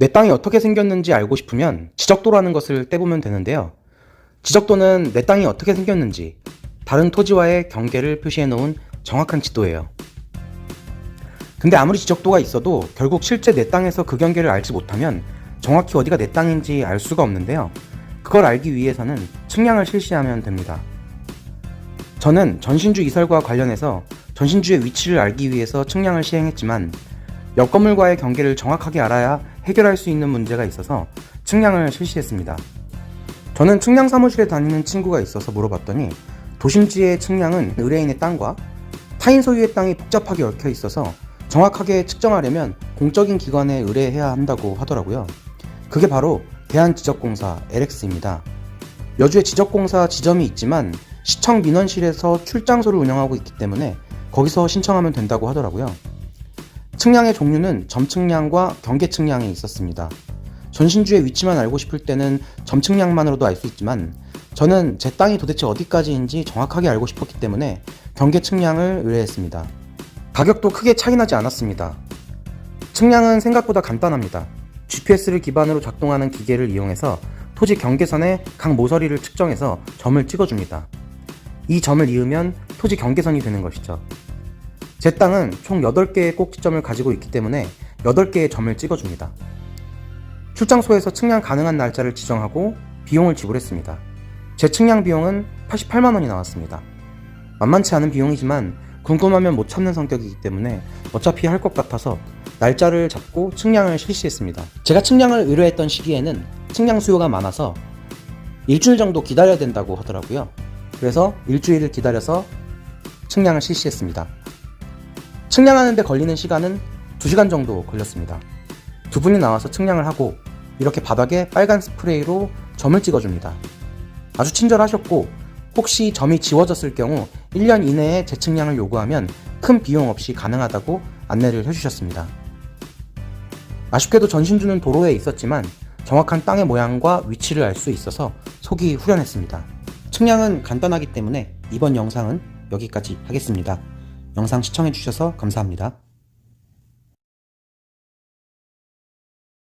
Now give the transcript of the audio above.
내 땅이 어떻게 생겼는지 알고 싶으면 지적도라는 것을 떼보면 되는데요. 지적도는 내 땅이 어떻게 생겼는지 다른 토지와의 경계를 표시해 놓은 정확한 지도예요. 근데 아무리 지적도가 있어도 결국 실제 내 땅에서 그 경계를 알지 못하면 정확히 어디가 내 땅인지 알 수가 없는데요. 그걸 알기 위해서는 측량을 실시하면 됩니다. 저는 전신주 이설과 관련해서 전신주의 위치를 알기 위해서 측량을 시행했지만 옆 건물과의 경계를 정확하게 알아야 해결할 수 있는 문제가 있어서 측량을 실시했습니다. 저는 측량 사무실에 다니는 친구가 있어서 물어봤더니 도심지의 측량은 의뢰인의 땅과 타인 소유의 땅이 복잡하게 얽혀 있어서 정확하게 측정하려면 공적인 기관에 의뢰해야 한다고 하더라고요. 그게 바로 대한지적공사 LX입니다. 여주에 지적공사 지점이 있지만 시청 민원실에서 출장소를 운영하고 있기 때문에 거기서 신청하면 된다고 하더라고요. 측량의 종류는 점측량과 경계측량이 있었습니다. 전신주의 위치만 알고 싶을 때는 점측량만으로도 알 수 있지만 저는 제 땅이 도대체 어디까지인지 정확하게 알고 싶었기 때문에 경계측량을 의뢰했습니다. 가격도 크게 차이나지 않았습니다. 측량은 생각보다 간단합니다. GPS를 기반으로 작동하는 기계를 이용해서 토지 경계선의 각 모서리를 측정해서 점을 찍어줍니다. 이 점을 이으면 토지 경계선이 되는 것이죠. 제 땅은 총 8개의 꼭지점을 가지고 있기 때문에 8개의 점을 찍어줍니다. 출장소에서 측량 가능한 날짜를 지정하고 비용을 지불했습니다. 제 측량 비용은 88만원이 나왔습니다. 만만치 않은 비용이지만 궁금하면 못 참는 성격이기 때문에 어차피 할 것 같아서 날짜를 잡고 측량을 실시했습니다. 제가 측량을 의뢰했던 시기에는 측량 수요가 많아서 일주일 정도 기다려야 된다고 하더라고요. 그래서 일주일을 기다려서 측량을 실시했습니다. 측량하는데 걸리는 시간은 2시간 정도 걸렸습니다. 두 분이 나와서 측량을 하고 이렇게 바닥에 빨간 스프레이로 점을 찍어줍니다. 아주 친절하셨고 혹시 점이 지워졌을 경우 1년 이내에 재측량을 요구하면 큰 비용 없이 가능하다고 안내를 해주셨습니다. 아쉽게도 전신주는 도로에 있었지만 정확한 땅의 모양과 위치를 알 수 있어서 속이 후련했습니다. 측량은 간단하기 때문에 이번 영상은 여기까지 하겠습니다. 영상 시청해주셔서 감사합니다.